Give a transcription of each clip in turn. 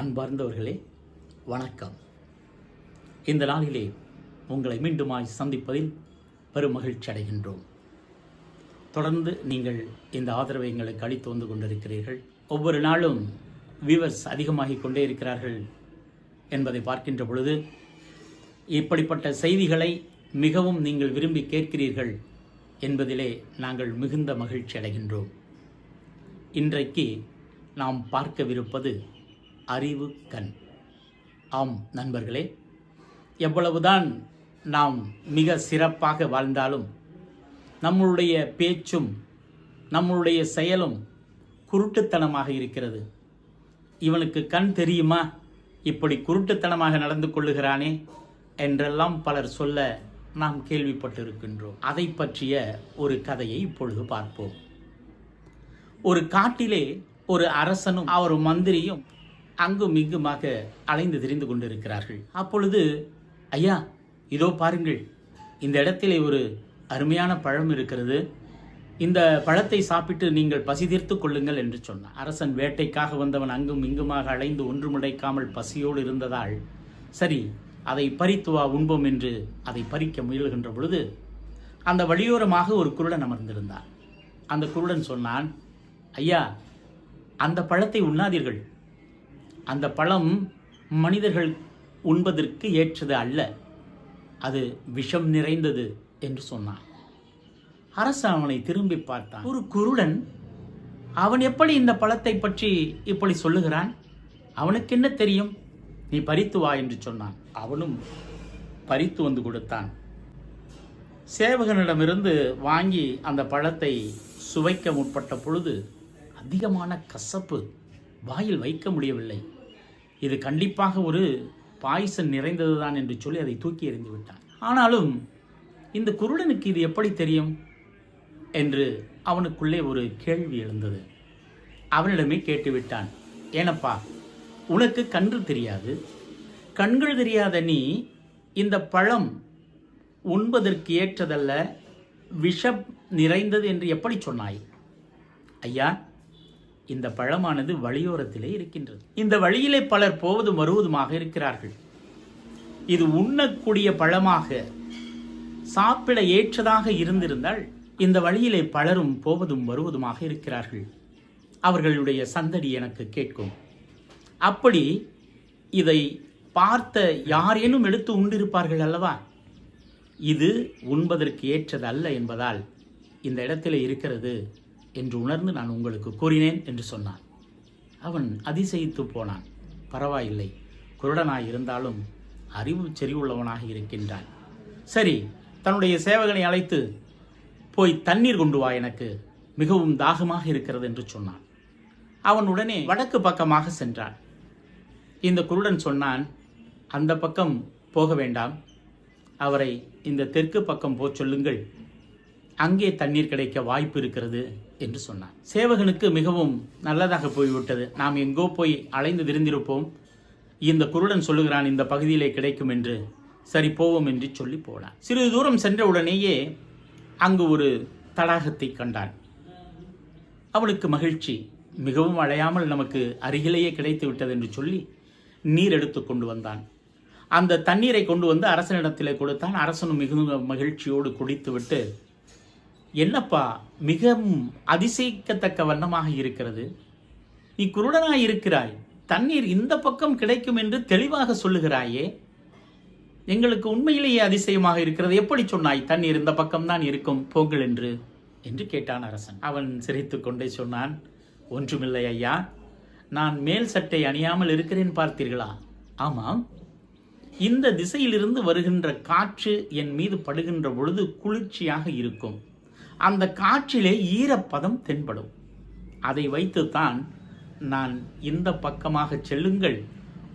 அன்பார்ந்தவர்களே வணக்கம். இந்த நாளிலே உங்களை மீண்டுமாய் சந்திப்பதில் பெரும் மகிழ்ச்சி அடைகின்றோம். தொடர்ந்து நீங்கள் இந்த ஆதரவை எங்களுக்கு அளித்து வந்து கொண்டிருக்கிறீர்கள். ஒவ்வொரு நாளும் வியூவர்ஸ் அதிகமாகிக் கொண்டே இருக்கிறார்கள் என்பதை பார்க்கின்ற பொழுது இப்படிப்பட்ட செய்திகளை மிகவும் நீங்கள் விரும்பி கேட்கிறீர்கள் என்பதிலே நாங்கள் மிகுந்த மகிழ்ச்சி அடைகின்றோம். இன்றைக்கு நாம் பார்க்கவிருப்பது அறிவு கண். ஆம் நண்பர்களே எவ்வளவுதான் நாம் மிக சிறப்பாக வாழ்ந்தாலும் நம்மளுடைய பேச்சும் நம்மளுடைய செயலும் குருட்டுத்தனமாக இருக்கிறது. இவனுக்கு கண் தெரியுமா? இப்படி குருட்டுத்தனமாக நடந்து கொள்ளுகிறானே என்றெல்லாம் பலர் சொல்ல நாம் கேள்விப்பட்டிருக்கின்றோம். அதை பற்றிய ஒரு கதையை இப்பொழுது பார்ப்போம். ஒரு காட்டிலே ஒரு அரசனும் அவர் மந்திரியும் அங்கும் இங்குமாக அலைந்து திரிந்து கொண்டிருக்கிறார்கள். அப்பொழுது ஐயா இதோ பாருங்கள் இந்த இடத்திலே ஒரு அருமையான பழம் இருக்கிறது. இந்த பழத்தை சாப்பிட்டு நீங்கள் பசி தீர்த்து கொள்ளுங்கள் என்று சொன்னார் அரசன் வேட்டைக்காக வந்தவன் அங்கும் இங்குமாக அலைந்து ஒன்றுமுடைக்காமல் பசியோடு இருந்ததால் சரி அதை பறித்து வா உண்போம் என்று அதை பறிக்க முயல்கின்ற பொழுது அந்த வழியோரமாக ஒரு குருடன் அமர்ந்திருந்தான். அந்த குருடன் சொன்னான் ஐயா அந்த பழத்தை உண்ணாதீர்கள். அந்த பழம் மனிதர்கள் உண்பதற்கு ஏற்றது அல்ல. அது விஷம் நிறைந்தது என்று சொன்னான். அரசு அவனை திரும்பி பார்த்தான். ஒரு குருடன் அவன் எப்படி இந்த பழத்தை பற்றி இப்படி சொல்லுகிறான்? அவனுக்கு என்ன தெரியும்? நீ பறித்து வா என்று சொன்னான். அவனும் பறித்து வந்து கொடுத்தான். சேவகனிடமிருந்து வாங்கி அந்த பழத்தை சுவைக்க முற்பட்ட பொழுது அதிகமான கசப்பு வாயில் வைக்க முடியவில்லை. இது கண்டிப்பாக ஒரு பாய்சன் நிறைந்ததுதான் என்று சொல்லி அதை தூக்கி எறிந்து விட்டான். ஆனாலும் இந்த குருடனுக்கு இது எப்படி தெரியும்? என்று அவனுக்குள்ளே ஒரு கேள்வி எழுந்தது. அவனிடமே கேட்டுவிட்டான் ஏனப்பா உனக்கு கன்று தெரியாது. கண்கள் தெரியாத நீ இந்த பழம் உண்பதற்கு ஏற்றதல்ல விஷம் நிறைந்தது என்று எப்படி சொன்னாய்? ஐயா இந்த பழமானது வழியோரத்திலே இருக்கின்றது. இந்த வழியிலே பலர் போவதும் வருவதுமாக இருக்கிறார்கள். இது உண்ணக்கூடிய பழமாக சாப்பிட ஏற்றதாக இருந்திருந்தால் இந்த வழியிலே பலரும் போவதும் வருவதுமாக இருக்கிறார்கள். அவர்களுடைய சந்தடி எனக்கு கேட்கும். அப்படி இதை பார்த்த யாரேனும் எடுத்து உண்டிருப்பார்கள் அல்லவா? இது உண்பதற்கு ஏற்றது அல்ல என்பதால் இந்த இடத்திலே இருக்கிறது. என்று உணர்ந்து நான் உங்களுக்கு கூறினேன் என்று சொன்னான். அவன் அதிசயித்து போனான். பரவாயில்லை குருடனாய் இருந்தாலும் அறிவு செறிவுள்ளவனாக இருக்கின்றான் சரி தன்னுடைய சேவகனை அழைத்து போய் தண்ணீர் கொண்டு வா எனக்கு மிகவும் தாகமாக இருக்கிறது என்று சொன்னான். அவன் உடனே வடக்கு பக்கமாக சென்றான். இந்த குருடன் சொன்னான் அந்த பக்கம் போக வேண்டாம். அவரை இந்த தெற்கு பக்கம் போச் சொல்லுங்கள். அங்கே தண்ணீர் கிடைக்க வாய்ப்பு இருக்கிறது என்று சொன்னான். சேவகனுக்கு மிகவும் நல்லதாக போய்விட்டது. நாம் எங்கோ போய் அலைந்து விருந்திருப்போம் இந்த குருடன் சொல்லுகிறான் இந்த பகுதியிலே கிடைக்கும் என்று. சரி போவோம் என்று சொல்லி போனான். சிறிது தூரம் சென்ற உடனேயே அங்கு ஒரு தடாகத்தை கண்டான். அவளுக்கு மகிழ்ச்சி. மிகவும் அழையாமல் நமக்கு அருகிலேயே கிடைத்து விட்டது என்று சொல்லி நீர் எடுத்து கொண்டு வந்தான். அந்த தண்ணீரை கொண்டு வந்து அரசனிடத்திலே கொடுத்தான். அரசனும் மிகுந்த மகிழ்ச்சியோடு குடித்துவிட்டு என்னப்பா மிகவும் அதிசயிக்கத்தக்க வண்ணமாக இருக்கிறது? நீ குருடனாய் இருக்கிறாய். தண்ணீர் இந்த பக்கம் கிடைக்கும் என்று தெளிவாக சொல்லுகிறாயே. எங்களுக்கு உண்மையிலேயே அதிசயமாக இருக்கிறது. எப்படி சொன்னாய் தண்ணீர் இந்த பக்கம்தான் இருக்கும் போங்கள் என்று? என்று கேட்டான் அரசன். அவன் சிரித்து கொண்டே சொன்னான் ஒன்றுமில்லை ஐயா. நான் மேல் சட்டை அணியாமல் இருக்கிறேன் பார்த்தீர்களா? ஆமாம். இந்த திசையிலிருந்து வருகின்ற காற்று என் மீது படுகின்ற பொழுது குளிர்ச்சியாக இருக்கும். அந்த காற்றிலே ஈரப்பதம் தென்படும். அதை வைத்துத்தான் நான் இந்த பக்கமாக செல்லுங்கள்.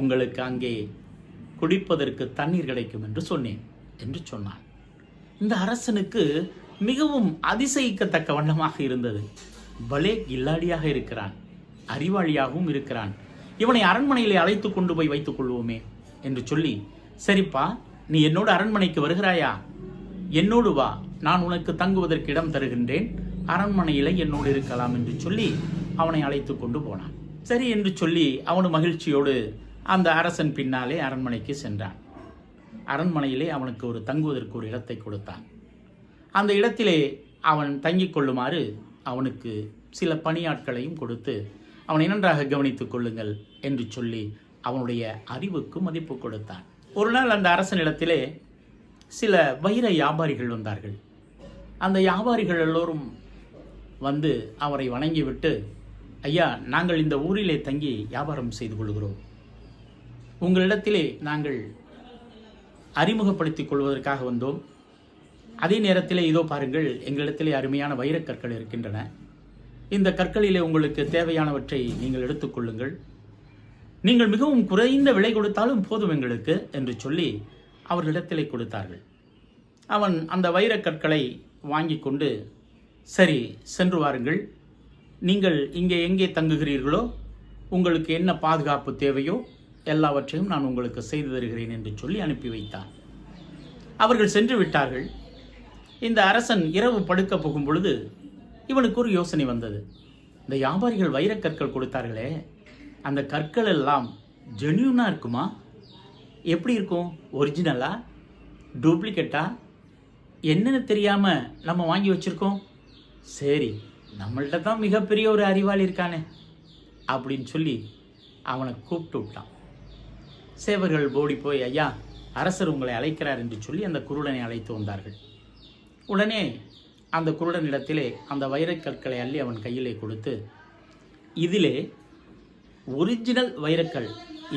உங்களுக்கு அங்கே குடிப்பதற்கு தண்ணீர் கிடைக்கும் என்று சொன்னேன் என்று சொன்னான் இந்த அரசனுக்கு மிகவும் அதிசயிக்கத்தக்க வண்ணமாக இருந்தது. பலே இல்லாடியாக இருக்கிறான் அறிவாளியாகவும் இருக்கிறான். இவனை அரண்மனையிலே அழைத்து கொண்டு போய் வைத்துக் கொள்வோமே என்று சொல்லி சரிப்பா நீ என்னோடு அரண்மனைக்கு வருகிறாயா? என்னோடு வா நான் உனக்கு தங்குவதற்கு இடம் தருகின்றேன். அரண்மனையில் என்னோடு இருக்கலாம் என்று சொல்லி அவனை அழைத்து கொண்டு போனான். சரி என்று சொல்லி அவனு மகிழ்ச்சியோடு அந்த அரசன் பின்னாலே அரண்மனைக்கு சென்றான். அரண்மனையிலே அவனுக்கு ஒரு தங்குவதற்கு ஒரு இடத்தை கொடுத்தான். அந்த இடத்திலே அவன் தங்கிக் கொள்ளுமாறு அவனுக்கு சில பணியாட்களையும் கொடுத்து அவனை நன்றாக கவனித்துக் கொள்ளுங்கள் என்று சொல்லி அவனுடைய அறிவுக்கு மதிப்பு கொடுத்தான். ஒரு நாள் அந்த அரசனிடத்திலே சில வைர வியாபாரிகள் வந்தார்கள். அந்த வியாபாரிகள் எல்லோரும் வந்து அவரை வணங்கிவிட்டு ஐயா நாங்கள் இந்த ஊரிலே தங்கி வியாபாரம் செய்து கொள்கிறோம். உங்களிடத்திலே நாங்கள் அறிமுகப்படுத்திக் கொள்வதற்காக வந்தோம். அதே நேரத்திலே இதோ பாருங்கள் எங்களிடத்திலே அருமையான வைரக்கற்கள் இருக்கின்றன. இந்த கற்களிலே உங்களுக்கு தேவையானவற்றை நீங்கள் எடுத்துக்கொள்ளுங்கள் நீங்கள் மிகவும் குறைந்த விலை கொடுத்தாலும் போதும் எங்களுக்கு என்று சொல்லி அவர்களிடத்திலே கொடுத்தார்கள். அவன் அந்த வைரக்கற்களை வாங்கி கொண்டு சரி சென்று வாருங்கள். நீங்கள் இங்கே எங்கே தங்குகிறீர்களோ உங்களுக்கு என்ன பாதுகாப்பு தேவையோ எல்லாவற்றையும் நான் உங்களுக்கு செய்து தருகிறேன் என்று சொல்லி அனுப்பி வைத்தான். அவர்கள் சென்று விட்டார்கள். இந்த அரசன் இரவு படுக்க போகும் பொழுது இவனுக்கு ஒரு யோசனை வந்தது. இந்த வியாபாரிகள் வைரக்கற்கள் கொடுத்தார்களே அந்த கற்கள் எல்லாம் ஜென்யூனாக இருக்குமா? எப்படி இருக்கும்? ஒரிஜினலா டூப்ளிகேட்டா என்னன்னு தெரியாமல் நம்ம வாங்கி வச்சுருக்கோம். சரி நம்மள்கிட்ட தான் மிகப்பெரிய ஒரு அறிவாளி இருக்கானே அப்படின்னு சொல்லி அவனை கூப்பிட்டு விட்டான். சேவர்கள் போடி போய் ஐயா அரசர் உங்களை அழைக்கிறார் என்று சொல்லி அந்த குருடனை அழைத்து வந்தார்கள். உடனே அந்த குருடனிடத்திலே அந்த வைரக்கற்களை அள்ளி அவன் கையிலே கொடுத்து இதிலே ஒரிஜினல் வைரக்கல்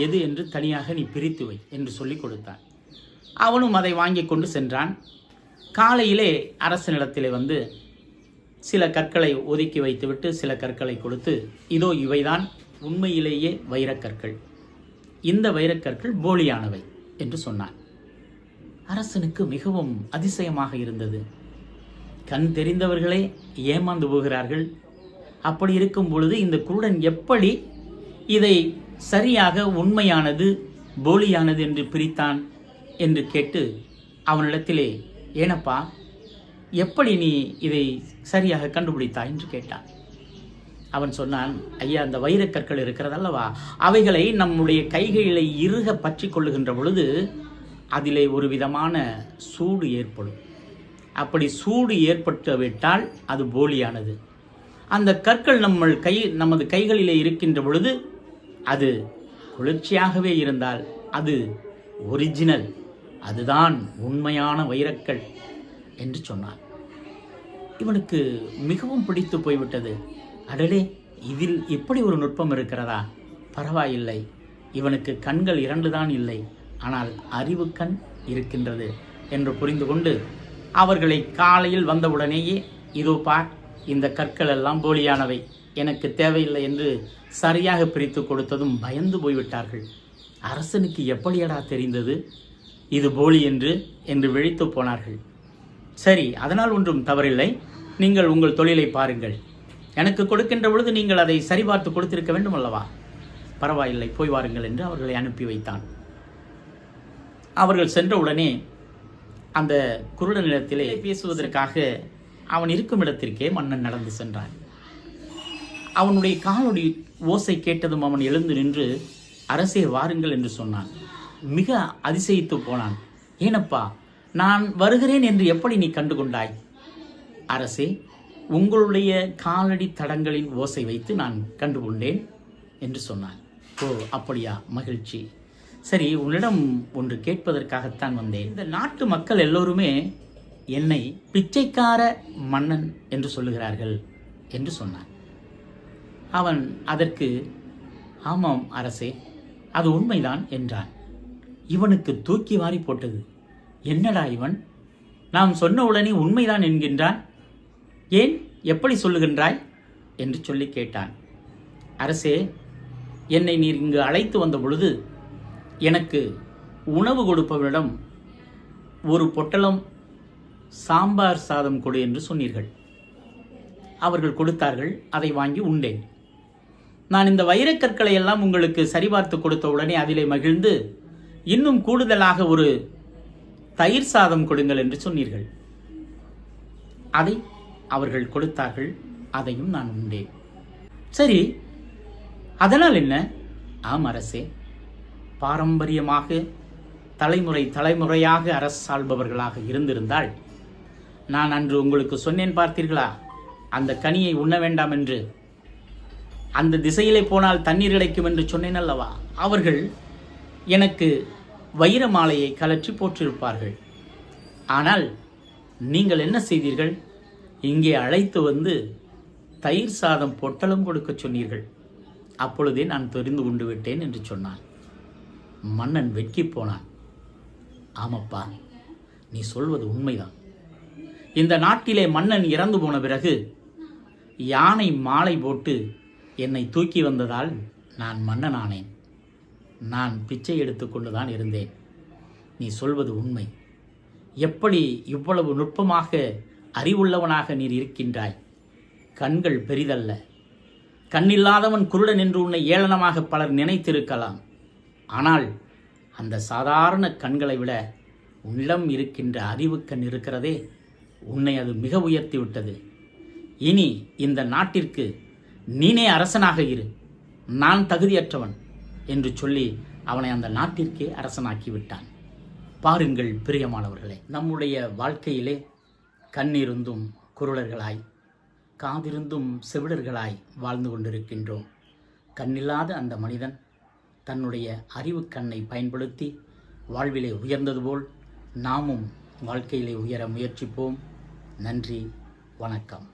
எது என்று தனியாக நீ பிரித்து வை என்று சொல்லி கொடுத்தான். அவனும் அதை வாங்கி கொண்டு சென்றான். காலையிலே அரசனிடத்திலே வந்து சில கற்களை ஒதுக்கி வைத்துவிட்டு சில கற்களை கொடுத்து இதோ இவைதான் உண்மையிலேயே வைரக்கற்கள். இந்த வைரக்கற்கள் போலியானவை என்று சொன்னான். அரசனுக்கு மிகவும் அதிசயமாக இருந்தது. கண் தெரிந்தவர்களே ஏமாந்து போகிறார்கள். அப்படி இருக்கும் பொழுது இந்த குருடன் எப்படி இதை சரியாக உண்மையானது போலியானது என்று பிரித்தான் என்று கேட்டு அவனிடத்திலே ஏனப்பா எப்படி நீ இதை சரியாக கண்டுபிடித்தாய் என்று கேட்டான். அவன் சொன்னான் ஐயா அந்த வைரக்கற்கள் இருக்கிறதல்லவா? அவைகளை நம்முடைய கைகளை இறுக பற்றி கொள்ளுகின்ற பொழுது அதிலே ஒரு விதமான சூடு ஏற்படும். அப்படி சூடு ஏற்பட்டு விட்டால் அது போலியானது. அந்த கற்கள் நம்ம கை நமது கைகளிலே இருக்கின்ற பொழுது அது குளிர்ச்சியாகவே இருந்தால் அது ஒரிஜினல். அதுதான் உண்மையான வைரக்கல் என்று சொன்னான் இவனுக்கு மிகவும் பிடித்து போய்விட்டது. அடலே இதில் இப்படி ஒரு நுட்பம் இருக்கிறதா? பரவாயில்லை. இவனுக்கு கண்கள் இரண்டுதான் இல்லை. ஆனால் அறிவு கண் இருக்கின்றது என்று புரிந்து கொண்டு அவர்களை காலையில் வந்தவுடனேயே இதோ பார் இந்த கற்கள் எல்லாம் போலியானவை. எனக்கு தேவையில்லை என்று சரியாக பிரித்து கொடுத்ததும் பயந்து போய்விட்டார்கள். அரசனுக்கு எப்படியடா தெரிந்தது? இது போலி என்று என்று விழித்து போனார்கள். சரி அதனால் ஒன்றும் தவறில்லை. நீங்கள் உங்கள் தொழிலை பாருங்கள். எனக்கு கொடுக்கின்ற பொழுது நீங்கள் அதை சரிபார்த்து கொடுத்திருக்க வேண்டும் அல்லவா? பரவாயில்லை போய் வாருங்கள் என்று அவர்களை அனுப்பி வைத்தான். அவர்கள் சென்ற உடனே அந்த குருடனிடத்திலே பேசுவதற்காக அவன் இருக்கும் இடத்திற்கே மன்னன் நடந்து சென்றான். அவனுடைய காலொடி ஓசை கேட்டதும் அவன் எழுந்து நின்று அரசே வாருங்கள் என்று சொன்னான். மிக அதிசயித்து போனான். ஏனப்பா நான் வருகிறேன் என்று எப்படி நீ கண்டு கொண்டாய் அரசே உங்களுடைய காலடி தடங்களின் ஓசை வைத்து நான் கண்டுகொண்டேன் என்று சொன்னான். ஓ அப்படியா? மகிழ்ச்சி. சரி உன்னிடம் ஒன்று கேட்பதற்காகத்தான் வந்தேன். இந்த நாட்டு மக்கள் எல்லோருமே என்னை பிச்சைக்கார மன்னன் என்று சொல்லுகிறார்கள் என்று சொன்னான். அவன் அதற்கு ஆமாம் அரசே அது உண்மைதான் என்றான். இவனுக்கு தூக்கி வாரி போட்டது. என்னடா இவன்? நாம் சொன்ன உடனே உண்மைதான் என்கின்றான். ஏன் எப்படி சொல்லுகின்றாய்? என்று சொல்லி கேட்டான். அரசே என்னை நீர் இங்கு அழைத்து வந்த பொழுது எனக்கு உணவு கொடுப்பவரிடம் ஒரு பொட்டலம் சாம்பார் சாதம் கொடு என்று சொன்னீர்கள். அவர்கள் கொடுத்தார்கள் அதை வாங்கி உண்டேன். நான் இந்த வைரக்கற்களை எல்லாம் உங்களுக்கு சரிபார்த்து கொடுத்த உடனே அதிலே மகிழ்ந்து இன்னும் கூடுதலாக ஒரு தயிர் சாதம் கொடுங்கள் என்று சொன்னீர்கள். அதை அவர்கள் கொடுத்தார்கள். அதையும் நான் உண்டேன். சரி அதனால் என்ன? ஆம் அரசே பாரம்பரியமாக தலைமுறை தலைமுறையாக அரசாள்பவர்களாக இருந்திருந்தால் நான் அன்று உங்களுக்கு சொன்னேன் பார்த்தீர்களா? அந்த கனியை உண்ண வேண்டாம் என்று. அந்த திசையிலே போனால் தண்ணீர் கிடைக்கும் என்று சொன்னேன் அல்லவா? அவர்கள் எனக்கு வைர மாலையை கலற்றி போற்றிருப்பார்கள். ஆனால் நீங்கள் என்ன செய்தீர்கள்? இங்கே அழைத்து வந்து தயிர் சாதம் பொட்டலம் கொடுக்க சொன்னீர்கள். அப்பொழுதே நான் தெரிந்து கொண்டு விட்டேன் என்று சொன்னான். மன்னன் வெட்கி போனான். ஆமப்பா நீ சொல்வது உண்மைதான். இந்த நாட்டிலே மன்னன் இறந்து போன பிறகு யானை மாலை போட்டு என்னை தூக்கி வந்ததால் நான் மன்னன் ஆனேன் நான் பிச்சை எடுத்துக்கொண்டு தான் இருந்தேன். நீ சொல்வது உண்மை. எப்படி இவ்வளவு நுட்பமாக அறிவுள்ளவனாக நீர் இருக்கின்றாய்? கண்கள் பெரிதல்ல. கண்ணில்லாதவன் குருடன் என்று உன்னை ஏளனமாக பலர் நினைத்திருக்கலாம். ஆனால் அந்த சாதாரண கண்களை விட உன்னிடம் இருக்கின்ற அறிவு கண் இருக்கிறதே உன்னை அது மிக உயர்த்தி விட்டது. இனி இந்த நாட்டிற்கு நீனே அரசனாக இரு. நான் தகுதியற்றவன். என்று சொல்லி அவனை அந்த நாட்டிற்கே அரசனாக்கி விட்டான் பாருங்கள் பிரியமானவர்களே நம்முடைய வாழ்க்கையிலே கண்ணிருந்தும் குருளர்களாய் காதிருந்தும் செவிடர்களாய் வாழ்ந்து கொண்டிருக்கின்றோம். கண்ணில்லாத அந்த மனிதன் தன்னுடைய அறிவு கண்ணை பயன்படுத்தி வாழ்விலே உயர்ந்தது போல் நாமும் வாழ்க்கையிலே உயர முயற்சிப்போம். நன்றி வணக்கம்.